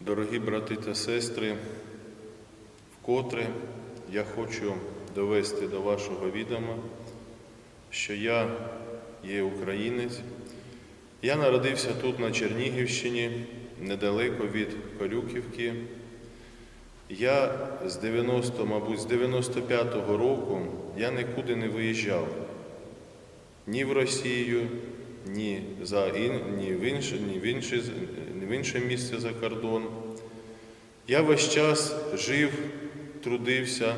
Дорогі брати та сестри, вкотре я хочу довести до вашого відома, що я є українець. Я народився тут, на Чернігівщині, недалеко від Корюківки. Я з 90, мабуть, з 95-го року я нікуди не виїжджав. Ні в Росію, ні, за ін, ні, в інше, ні, в інше, ні в інше місце за кордон. Я весь час жив, трудився,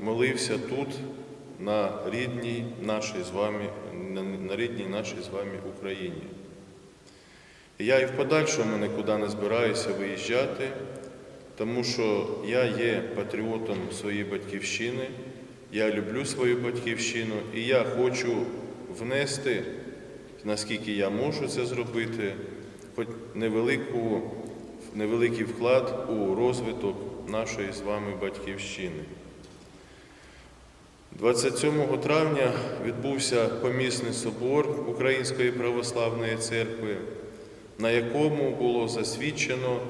молився тут, на рідній нашій з вами, на, рідній нашій з вами Україні. Я і в подальшому нікуди не збираюся виїжджати, тому що я є патріотом своєї батьківщини, я люблю свою батьківщину і я хочу внести, наскільки я можу це зробити, хоч невелику, невеликий вклад у розвиток нашої з вами батьківщини. 27 травня відбувся помісний собор Української православної церкви, на якому було засвідчено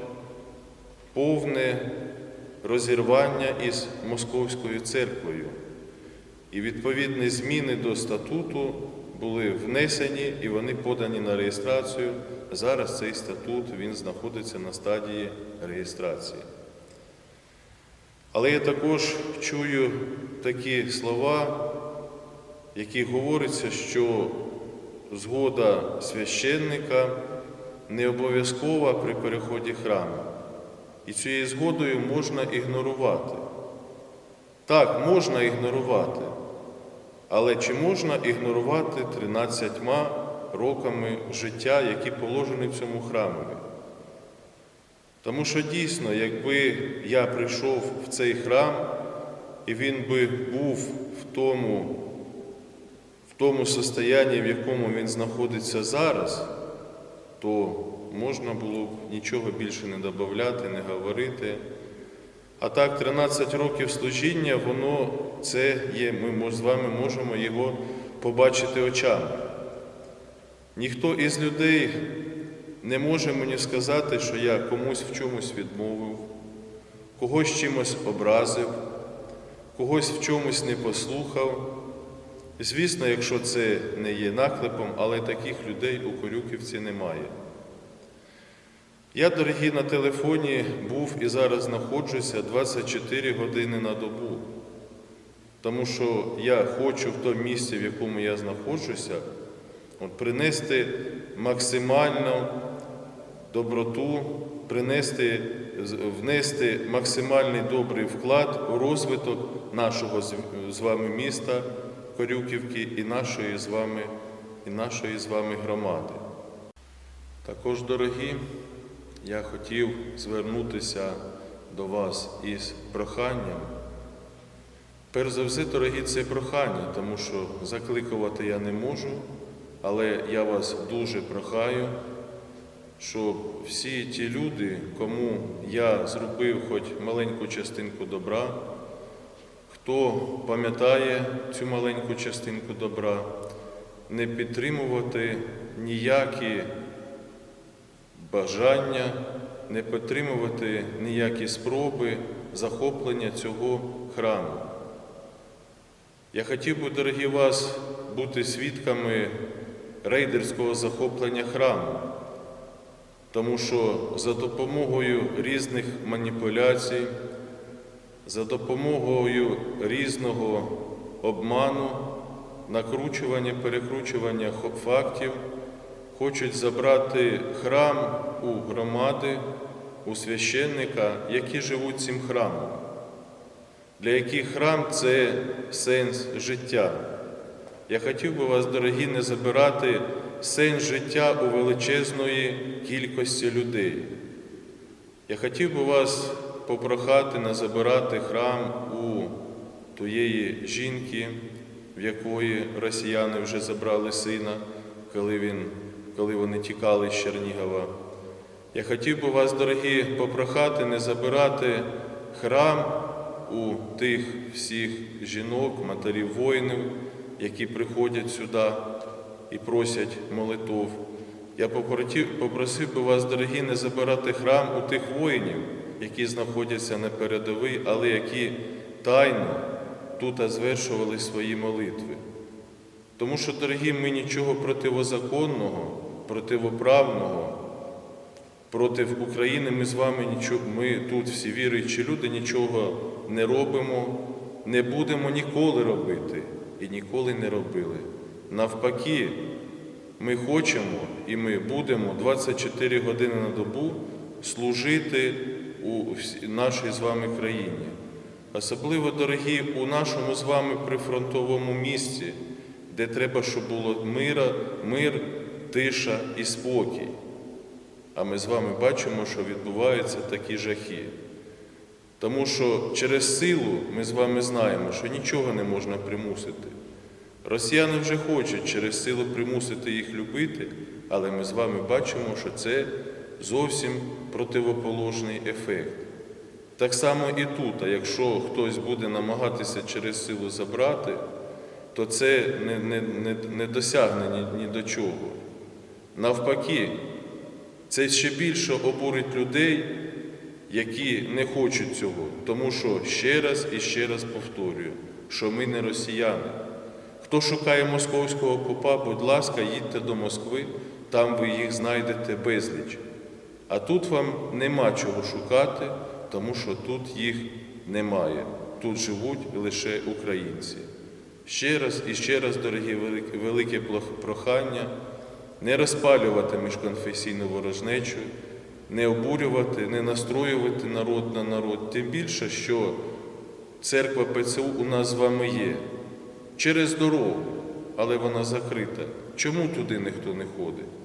повне розірвання із Московською церквою. І відповідні зміни до статуту були внесені і вони подані на реєстрацію. Зараз цей статут він знаходиться на стадії реєстрації. Але я також чую такі слова, які говориться, що згода священника не обов'язкова при переході храму. І цією згодою можна ігнорувати. Так, можна ігнорувати, але чи можна ігнорувати 13 роками життя, які положені в цьому храмові? Тому що дійсно, якби я прийшов в цей храм, і він би був в тому, в тому состоянні, в якому він знаходиться зараз, то можна було б нічого більше не додати, не говорити. А так, 13 років служіння, воно це є, ми з вами можемо його побачити очами. Ніхто із людей не може мені сказати, що я комусь в чомусь відмовив, когось чимось образив, когось в чомусь не послухав. Звісно, якщо це не є наклепом, але таких людей у Корюківці немає. Я, дорогі, на телефоні був і зараз знаходжуся 24 години на добу, тому що я хочу в тому місці, в якому я знаходжуся, от, принести максимальну доброту, принести, внести максимальний добрий вклад у розвиток нашого з вами міста Корюківки і нашої з вами, і нашої з вами громади. Також, дорогі, я хотів звернутися до вас із проханням. Перш за все, дорогі, це прохання, тому що закликувати я не можу, але я вас дуже прохаю, щоб всі ті люди, кому я зробив хоч маленьку частинку добра, хто пам'ятає цю маленьку частинку добра, не підтримувати ніякі бажання, не підтримувати ніякі спроби захоплення цього храму. Я хотів би, дорогі вас, бути свідками рейдерського захоплення храму, тому що за допомогою різних маніпуляцій, за допомогою різного обману, накручування, перекручування фактів хочуть забрати храм у громади, у священника, які живуть цим храмом, для яких храм це сенс життя. Я хотів би вас, дорогі, не забирати сенс життя у величезної кількості людей. Я хотів би вас попрохати не забирати храм у тієї жінки, в якої росіяни вже забрали сина, коли він коли вони тікали з Чернігова. Я хотів би вас, дорогі, попрохати не забирати храм у тих всіх жінок, матерів воїнів, які приходять сюди і просять молитов. Я попросив би вас, дорогі, не забирати храм у тих воїнів, які знаходяться на передовій, але які тайно тут звершували свої молитви. Тому що, дорогі, ми нічого противозаконного, противоправного проти України ми з вами нічого, ми тут всі віруючі люди нічого не робимо, не будемо ніколи робити і ніколи не робили. Навпаки, ми хочемо і ми будемо 24 години на добу служити у нашій з вами країні. Особливо, дорогі, у нашому з вами прифронтовому місті, де треба, щоб було мира, мир, тиша і спокій. А ми з вами бачимо, що відбуваються такі жахи. Тому що через силу ми з вами знаємо, що нічого не можна примусити. Росіяни вже хочуть через силу примусити їх любити, але ми з вами бачимо, що це зовсім противоположний ефект. Так само і тут, а якщо хтось буде намагатися через силу забрати, то це не, не, не, не досягне ні, ні до чого. Навпаки, це ще більше обурить людей, які не хочуть цього. Тому що ще раз і ще раз повторюю, що ми не росіяни. Хто шукає московського попа, будь ласка, їдьте до Москви, там ви їх знайдете безліч. А тут вам нема чого шукати, тому що тут їх немає. Тут живуть лише українці. Ще раз і ще раз, дорогі, велике прохання не розпалювати міжконфесійну ворожнечу, не обурювати, не настроювати народ на народ. Тим більше, що церква ПЦУ у нас з вами є через дорогу, але вона закрита. Чому туди ніхто не ходить?